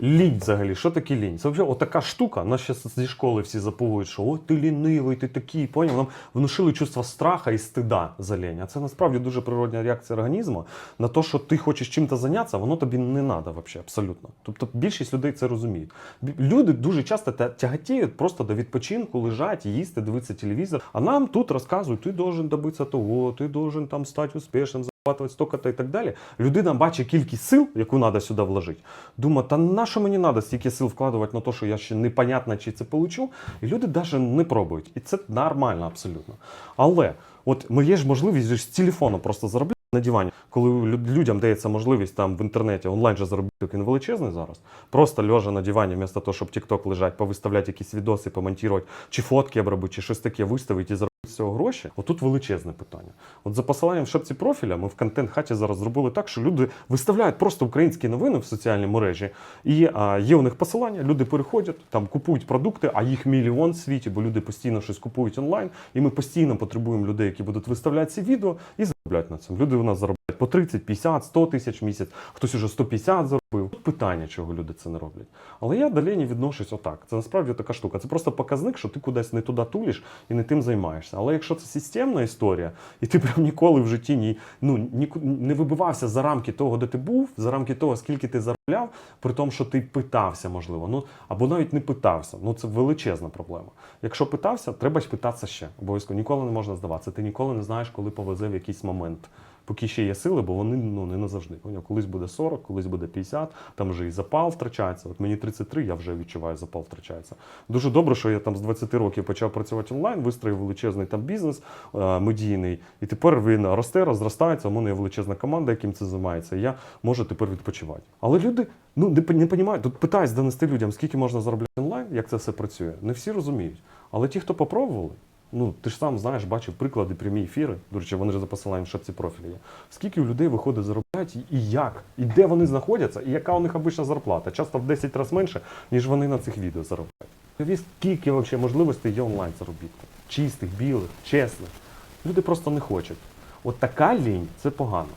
Лінь взагалі, що таке лінь? Це взагалі отака штука, нас ще зі школи всі заповують, що о, ти лінивий, ти такий, поняв? Нам внушили чувство страха і стида за лінь. А це насправді дуже природня реакція організму на те, що ти хочеш чим-то зайнятися, воно тобі не треба взагалі, абсолютно. Тобто більшість людей це розуміють. Люди дуже часто тя- тяготіють просто до відпочинку, лежать, їсти, дивитися телевізор. А нам тут розказують, ти должен добитися того, ти должен там стати успішним, столько-то і так далі. Людина бачить кількість сил, яку треба сюди вложити. Думає, та на що мені треба стільки сил вкладувати на те, що я ще непонятно, чи це получу. І люди навіть не пробують. І це нормально абсолютно. Але от є ж можливість же з телефону просто заробляти. На дивані, коли людям дається можливість там в інтернеті онлайн же заробити він величезний зараз. Просто лежа на дивані, вместо того, щоб TikTok лежать, повиставляти якісь відоси, помонтувати, чи фотки обробити, чи щось таке виставити і заробити з цього гроші. Отут величезне питання. От за посиланням в шапці профіля ми в контент хаті зараз зробили так, що люди виставляють просто українські новини в соціальній мережі. І а, є у них посилання, люди переходять, там купують продукти, а їх мільйон в світі, бо люди постійно щось купують онлайн. І ми постійно потребуємо людей, які будуть виставляти ці відео і заробляють на цьому. Люди у нас заробляють по 30, 50, 100 тисяч в місяць, хтось уже 150 заробив. Тут питання, чого люди це не роблять. Але я далі не відношусь отак. Це насправді така штука. Це просто показник, що ти кудись не туди туліш і не тим займаєшся. Але якщо це системна історія, і ти прям ніколи в житті ні, ну, ні, не вибивався за рамки того, де ти був, за рамки того, скільки ти заробляв, при тому, що ти питався, можливо, ну або навіть не питався. Ну це величезна проблема. Якщо питався, треба ж питатися ще. Обов'язково ніколи не можна здаватися. Ти ніколи не знаєш, коли повезе в якийсь момент. Поки ще є сили, бо вони ну не назавжди. Поняв? Колись буде 40, колись буде 50, там вже і запал втрачається. От мені 33, я вже відчуваю, запал втрачається. Дуже добре, що я там з 20 років почав працювати онлайн, вистроїв величезний там бізнес е, медійний, і тепер він росте, розростається. У мене є величезна команда, яким це займається. І я можу тепер відпочивати. Але люди ну не, не розуміють, тут питаюсь донести людям, скільки можна заробляти онлайн, як це все працює. Не всі розуміють. Але ті, хто попробували, Ну, ти ж сам знаєш, бачив приклади, прямі ефіри. До речі, вони ж за посиланням ці профілі є. Скільки у людей виходить заробляти і як, і де вони знаходяться, і яка у них обична зарплата. Часто в 10 разів менше, ніж вони на цих відео заробляють. Уявіть, скільки взагалі можливостей є онлайн заробітку. Чистих, білих, чесних. Люди просто не хочуть. От така лінь це погано.